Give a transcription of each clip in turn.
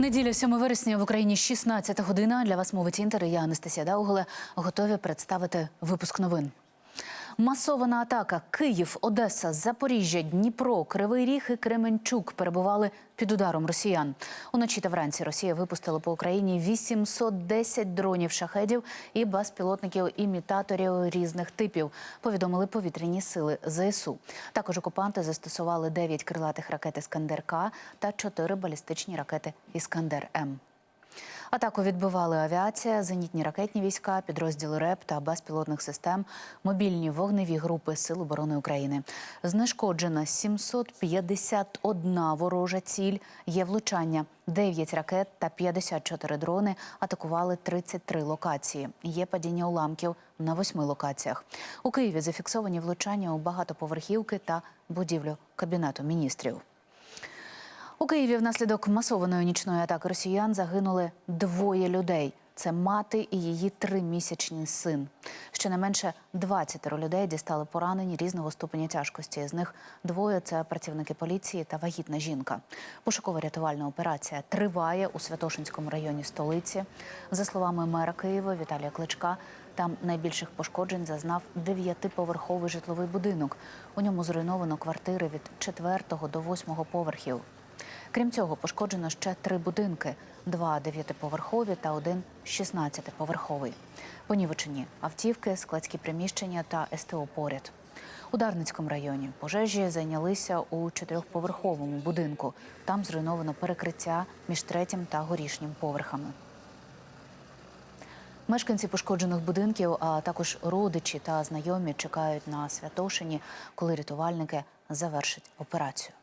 Неділя 7 вересня в Україні 16 година. Для вас мовить інтер. Я Анастасія Дауголе. Готові представити випуск новин. Масована атака Київ, Одеса, Запоріжжя, Дніпро, Кривий Ріг і Кременчук перебували під ударом росіян. Уночі та вранці Росія випустила по Україні 810 дронів шахедів і безпілотників імітаторів різних типів. Повідомили повітряні сили ЗСУ. Також окупанти застосували 9 крилатих ракет Іскандер К та 4 балістичні ракети Іскандер М. Атаку відбивали авіація, зенітні ракетні війська, підрозділи РЕП та безпілотних систем, мобільні вогневі групи Сил оборони України. Знешкоджена 751 ворожа ціль. Є влучання. 9 ракет та 54 дрони атакували 33 локації. Є падіння уламків на восьми локаціях. У Києві зафіксовані влучання у багатоповерхівки та будівлю кабінету міністрів. У Києві внаслідок масованої нічної атаки росіян загинули двоє людей. Це мати і її тримісячний син. Щонайменше 20 людей дістали поранені різного ступеня тяжкості. З них двоє це працівники поліції та вагітна жінка. Пошукова-рятувальна операція триває у Святошинському районі столиці. За словами мера Києва Віталія Кличка, там найбільших пошкоджень зазнав дев'ятиповерховий житловий будинок. У ньому зруйновано квартири від 4 до 8 поверхів. Крім цього, пошкоджено ще три будинки: два дев'ятиповерхові та один 16-поверховий. Понівечені автівки, складські приміщення та СТО поряд. У Дарницькому районі пожежі зайнялися у чотирьохповерховому будинку. Там зруйновано перекриття між третім та горішнім поверхами. Мешканці пошкоджених будинків, а також родичі та знайомі чекають на Святошині, коли рятувальники завершать операцію.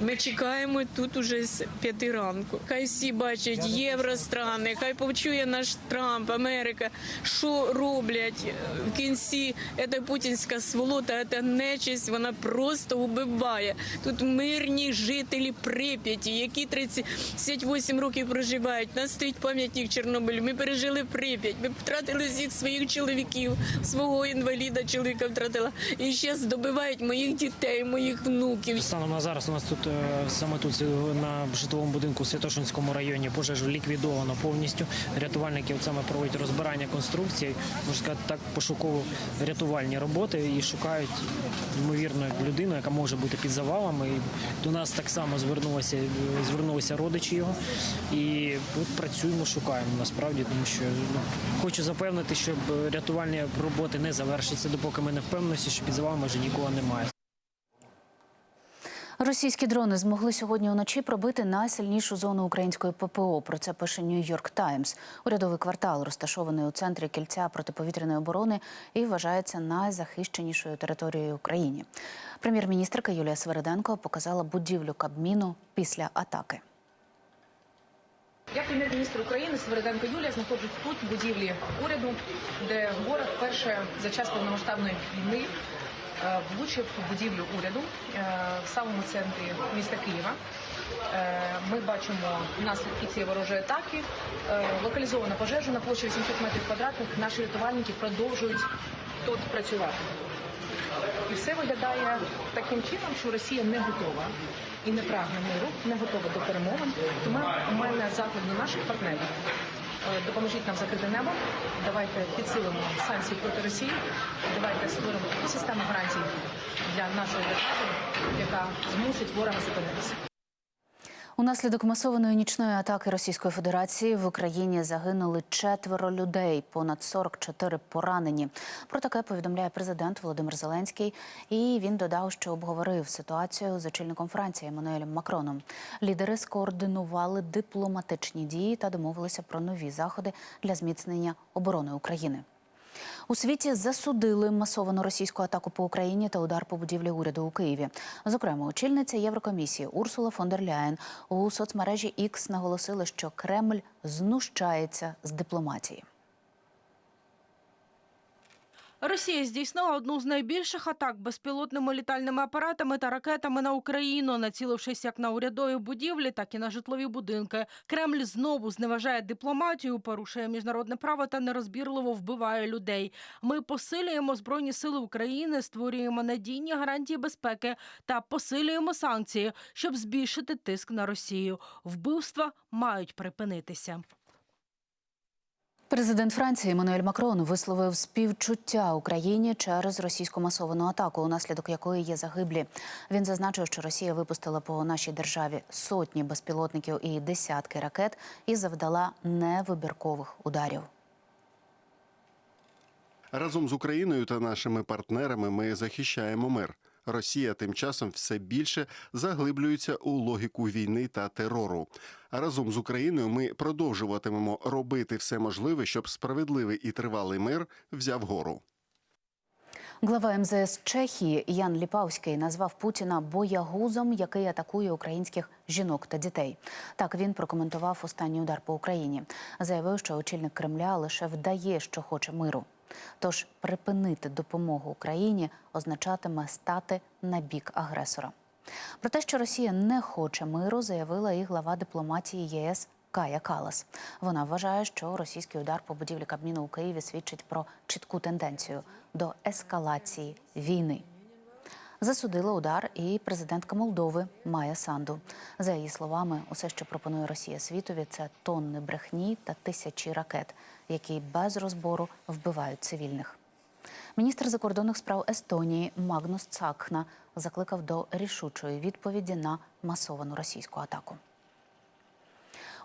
Ми чекаємо тут уже з п'яти ранку. Хай всі бачать євространи, хай почує наш Трамп, Америка, що роблять в кінці. Це путінська сволота, це нечисть, вона просто убиває. Тут мирні жителі Прип'яті, які 38 років проживають. У Нас стоїть пам'ятник Чорнобилю. Ми пережили Прип'ять. Ми втратили всіх своїх чоловіків, свого інваліда чоловіка втратила. І зараз добивають моїх дітей, моїх внуків. Станом на зараз у нас тут саме тут е, на житловому будинку в Святошинському районі пожежу ліквідовано повністю. Рятувальники от саме проводять розбирання конструкцій, можна сказати, так пошуково рятувальні роботи і шукають ймовірно людину, яка може бути під завалами. І до нас так само звернулися е, звернулися родичі його. І от працюємо, шукаємо насправді, тому що ну, хочу запевнити, щоб рятувальні роботи не завершаться, допоки ми не впевнимося, що під завалами вже нікого немає. Російські дрони змогли сьогодні вночі пробити найсильнішу зону української ППО. Про це пише Нью-Йорк Таймс. Урядовий квартал розташований у центрі кільця протиповітряної оборони і вважається найзахищенішою територією України. Прем'єр-міністрка Юлія Свериденко показала будівлю Кабміну після атаки. Я прем'єр-міністр України Свериденко Юлія знаходжусь тут, в будівлі уряду, де ворог вперше за час повномасштабної війни влучив в будівлю уряду е, в самому центрі міста Києва. Е, Ми бачимо наслідки цієї ворожої атаки. Е, Локалізовано пожежу на площі 800 метрів квадратних. Наші рятувальники продовжують тут працювати. І все виглядає таким чином, що Росія не готова і не прагне миру, не готова до перемовин. Тому у мене заклик до наших партнерів. Е, Допоможіть нам закрити небо. Давайте підсилимо санкції проти Росії. Давайте створимо систему гарантій для нашої держави, яка змусить ворога зупинитися. Унаслідок масованої нічної атаки Російської Федерації в Україні загинули четверо людей, понад 44 поранені. Про таке повідомляє президент Володимир Зеленський. І він додав, що обговорив ситуацію з очільником Франції Еммануелем Макроном. Лідери скоординували дипломатичні дії та домовилися про нові заходи для зміцнення оборони України. У світі засудили масовану російську атаку по Україні та удар по будівлі уряду у Києві. Зокрема, очільниця Єврокомісії Урсула фон дер Ляєн у соцмережі X наголосила, що Кремль знущається з дипломатії. Росія здійснила одну з найбільших атак безпілотними літальними апаратами та ракетами на Україну, націлившись як на урядові будівлі, так і на житлові будинки. Кремль знову зневажає дипломатію, порушує міжнародне право та нерозбірливо вбиває людей. Ми посилюємо збройні сили України, створюємо надійні гарантії безпеки та посилюємо санкції, щоб збільшити тиск на Росію. Вбивства мають припинитися. Президент Франції Еммануель Макрон висловив співчуття Україні через російську масовану атаку, унаслідок якої є загиблі. Він зазначив, що Росія випустила по нашій державі сотні безпілотників і десятки ракет і завдала невибіркових ударів. Разом з Україною та нашими партнерами ми захищаємо мир. Росія тим часом все більше заглиблюється у логіку війни та терору. А разом з Україною ми продовжуватимемо робити все можливе, щоб справедливий і тривалий мир взяв гору. Глава МЗС Чехії Ян Ліпавський назвав Путіна боягузом, який атакує українських жінок та дітей. Так він прокоментував останній удар по Україні. Заявив, що очільник Кремля лише вдає, що хоче миру. Тож припинити допомогу Україні означатиме стати на бік агресора. Про те, що Росія не хоче миру, заявила і глава дипломатії ЄС Кая Калас. Вона вважає, що російський удар по будівлі Кабміну у Києві свідчить про чітку тенденцію до ескалації війни. Засудила удар і президентка Молдови Майя Санду. За її словами, усе, що пропонує Росія світові, це тонни брехні та тисячі ракет, які без розбору вбивають цивільних. Міністр закордонних справ Естонії Магнус Цакхна закликав до рішучої відповіді на масовану російську атаку.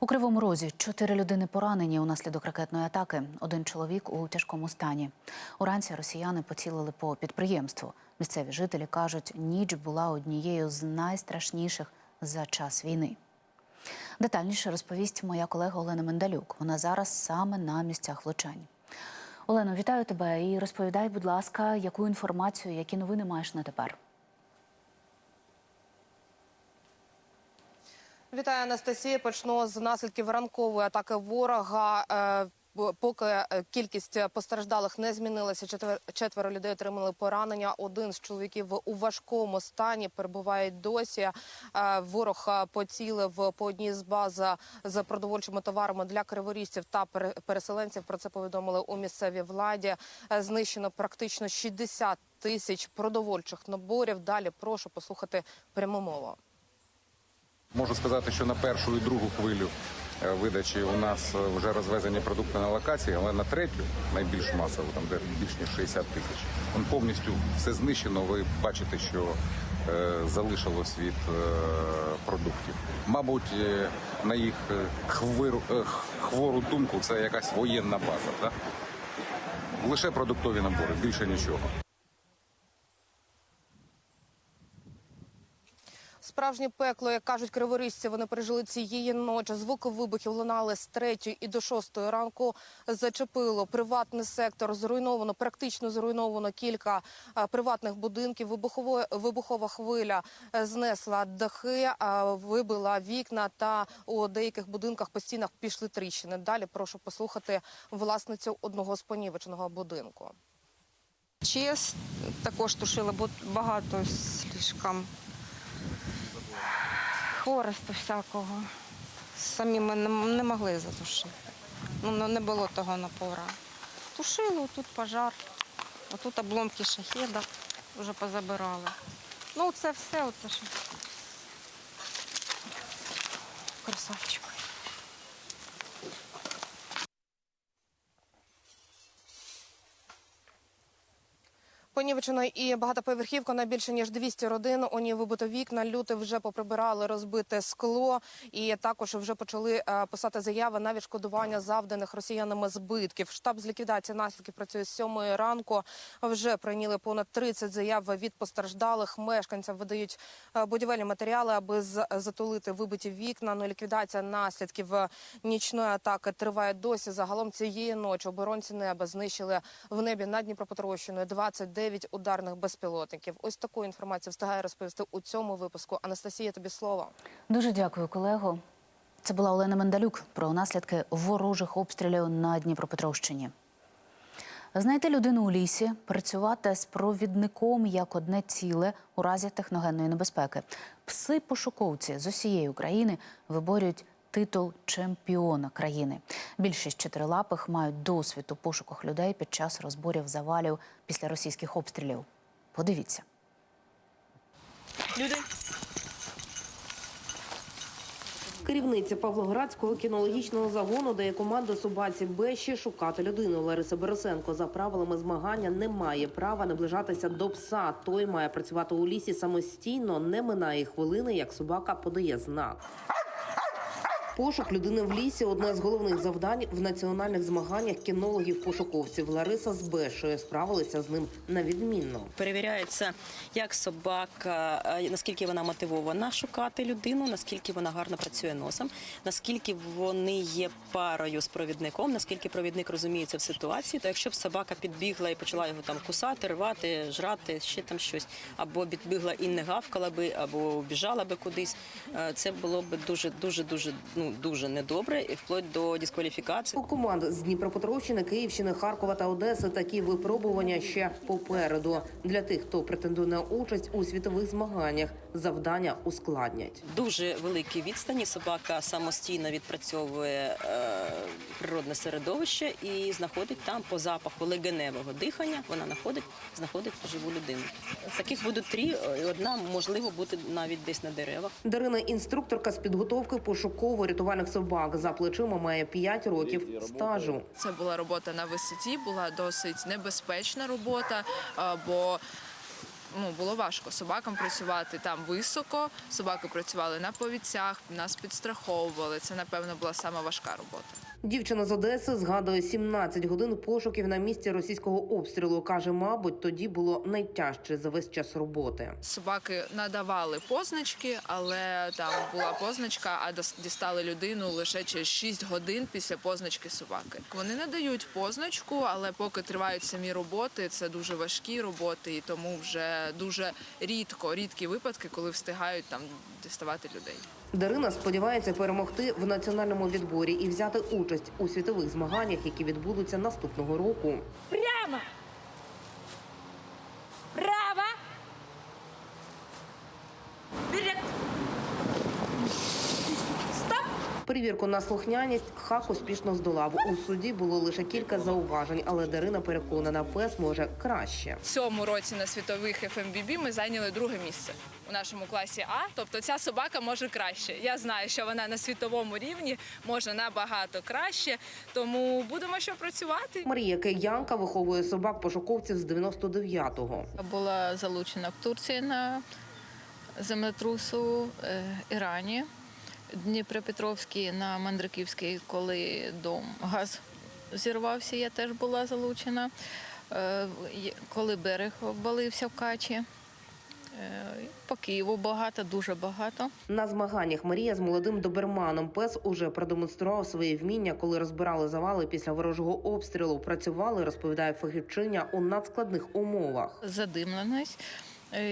У Кривому Розі чотири людини поранені унаслідок ракетної атаки. Один чоловік у тяжкому стані. Уранці росіяни поцілили по підприємству. Місцеві жителі кажуть, ніч була однією з найстрашніших за час війни. Детальніше розповість моя колега Олена Мендалюк. Вона зараз саме на місцях влучань. Олено, вітаю тебе і розповідай, будь ласка, яку інформацію, які новини маєш на тепер. Вітаю, Анастасія. Почну з наслідків ранкової атаки ворога. Е, Поки е, кількість постраждалих не змінилася, четвер- четверо людей отримали поранення. Один з чоловіків у важкому стані перебуває досі. Е, Ворог поцілив по одній з баз з продовольчими товарами для криворізців та пере- переселенців. Про це повідомили у місцевій владі. Знищено практично 60 тисяч продовольчих наборів. Далі прошу послухати пряму мову. Можу сказати, що на першу і другу хвилю е, видачі у нас е, вже розвезені продукти на локації, але на третю, найбільш масову, там де більш ніж 60 тисяч, он повністю все знищено. Ви бачите, що е, залишилось від продуктів. Мабуть, на їх хвиру, хвору думку це якась воєнна база. Так? Лише продуктові набори, більше нічого. Справжнє пекло, як кажуть криворізці, вони пережили цієї ночі. Звуки вибухів лунали з третьої і до шостої ранку. Зачепило приватний сектор. Зруйновано, практично зруйновано кілька е, приватних будинків. Вибухово, вибухова хвиля е, знесла дахи, е, вибила вікна та у деяких будинках по стінах пішли тріщини. Далі прошу послухати власницю одного з понівеченого будинку. ЧС також тушили, бо багато слишком хворосту всякого. Самі ми не, могли затушити. Ну, не- не було того напора. Тушили, тут пожар, а тут обломки шахеда вже позабирали. Ну, це все, оце що. Красавчик. Понівечено і багатоповерхівка на більше ніж 200 родин. У ній вибито вікна. Люди вже поприбирали розбите скло, і також вже почали е, писати заяви на відшкодування завданих росіянами збитків. Штаб з ліквідації наслідків працює з 7 ранку. Вже прийняли понад 30 заяв від постраждалих. Мешканцям видають е, будівельні матеріали, аби затулити вибиті вікна. Ну, ліквідація наслідків е, нічної атаки триває досі. Загалом цієї ночі оборонці неба знищили в небі над Дніпропетровщиною 29 ударних безпілотників. Ось таку інформацію встигає розповісти у цьому випуску. Анастасія, тобі слово. Дуже дякую, колего. Це була Олена Мендалюк про наслідки ворожих обстрілів на Дніпропетровщині. Знайти людину у лісі, працювати з провідником як одне ціле у разі техногенної небезпеки. Пси-пошуковці з усієї України виборюють титул чемпіона країни. Більшість чотирилапих мають досвід у пошуках людей під час розборів завалів після російських обстрілів. Подивіться. Керівниця Павлоградського кінологічного загону дає команду собаці Беші шукати людину. Лариса Борисенко за правилами змагання не має права наближатися до пса. Той має працювати у лісі самостійно. Не минає хвилини, як собака подає знак. Пошук людини в лісі одне з головних завдань в національних змаганнях кінологів-пошуковців. Лариса з Бешою справилися з ним на відмінно. Перевіряється, як собака, е, наскільки вона мотивована шукати людину, наскільки вона гарно працює носом, наскільки вони є парою з провідником, наскільки провідник розуміється в ситуації. То якщо б собака підбігла і почала його там кусати, рвати, жрати, ще там щось, або підбігла і не гавкала би, або біжала би кудись, е, це було б дуже, дуже, дуже, ну дуже недобре, і вплоть до дискваліфікації. У команд з Дніпропетровщини, Київщини, Харкова та Одеси такі випробування ще попереду. Для тих, хто претендує на участь у світових змаганнях, завдання ускладнять. дуже великі відстані. Собака самостійно відпрацьовує е, природне середовище і знаходить там по запаху легеневого дихання. Вона знаходить, знаходить живу людину. Таких будуть три, і одна можливо бути навіть десь на деревах. Дарина інструкторка з підготовки пошуково-рятувальних собак. За плечима має 5 років стажу. Це була робота на висоті, була досить небезпечна робота, бо ну, було важко собакам працювати там високо. Собаки працювали на повідцях, нас підстраховували. Це, напевно, була сама важка робота. Дівчина з Одеси згадує 17 годин пошуків на місці російського обстрілу. каже, мабуть, тоді було найтяжче за весь час роботи. Собаки надавали позначки, але там була позначка, а дістали людину лише через 6 годин після позначки собаки. Вони надають позначку, але поки тривають самі роботи, це дуже важкі роботи, і тому вже дуже рідко, рідкі випадки, коли встигають там діставати людей. Дарина сподівається перемогти в національному відборі і взяти участь у світових змаганнях, які відбудуться наступного року. Перевірку на слухняність хак успішно здолав. У суді було лише кілька зауважень, але Дарина переконана, пес може краще. В цьому році на світових FMBB ми зайняли друге місце у нашому класі А. Тобто ця собака може краще. Я знаю, що вона на світовому рівні може набагато краще, тому будемо ще працювати. Марія Киянка виховує собак пошуковців з 99-го. була залучена в Турції на землетрусу е, Ірані, Дніпропетровській на Мандриківській, коли дом газ зірвався, я теж була залучена. Е, Коли берег обвалився в Качі. Е, По Києву багато, дуже багато. На змаганнях Марія з молодим доберманом пес уже продемонстрував свої вміння, коли розбирали завали після ворожого обстрілу. Працювали, розповідає фахівчиня у надскладних умовах. задимленість,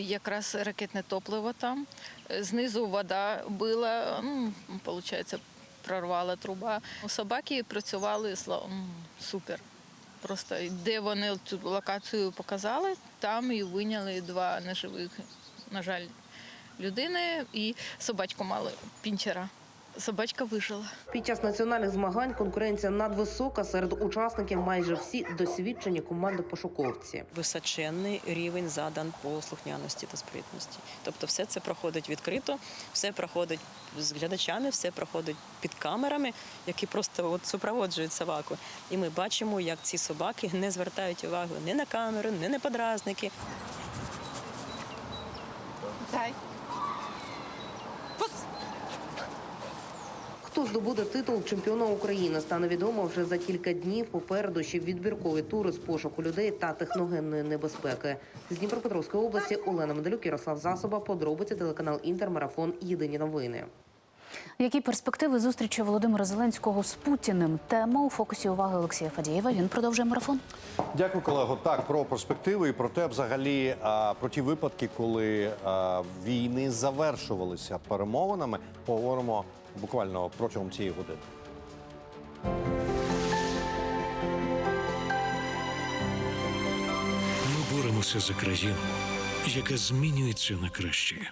якраз ракетне топливо там. Е, Знизу вода била, ну, виходить, прорвала труба. Собаки працювали супер. Просто де вони цю локацію показали, там і виняли два неживих, на жаль, людини і собачку мали пінчера. Собачка вижила. Під час національних змагань конкуренція надвисока серед учасників. Майже всі досвідчені команди пошуковці. Височенний рівень задан по слухняності та спритності. Тобто, все це проходить відкрито, все проходить з глядачами, все проходить під камерами, які просто от супроводжують собаку. І ми бачимо, як ці собаки не звертають увагу ні на камеру, ні на подразники. Хто здобуде титул чемпіона України, стане відомо вже за кілька днів. Попереду ще відбіркові тури з пошуку людей та техногенної небезпеки. З Дніпропетровської області Олена Медалюк, Ярослав Засоба. Подробиці телеканал Інтермарафон. Єдині новини. Які перспективи зустрічі Володимира Зеленського з Путіним? Тема у фокусі уваги Олексія Фадієва. Він продовжує марафон. Дякую, колего. Так, про перспективи і про те, взагалі, а, про ті випадки, коли війни завершувалися перемовинами. Поговоримо буквально протягом цієї години. Ми боремося за країну, яка змінюється на краще.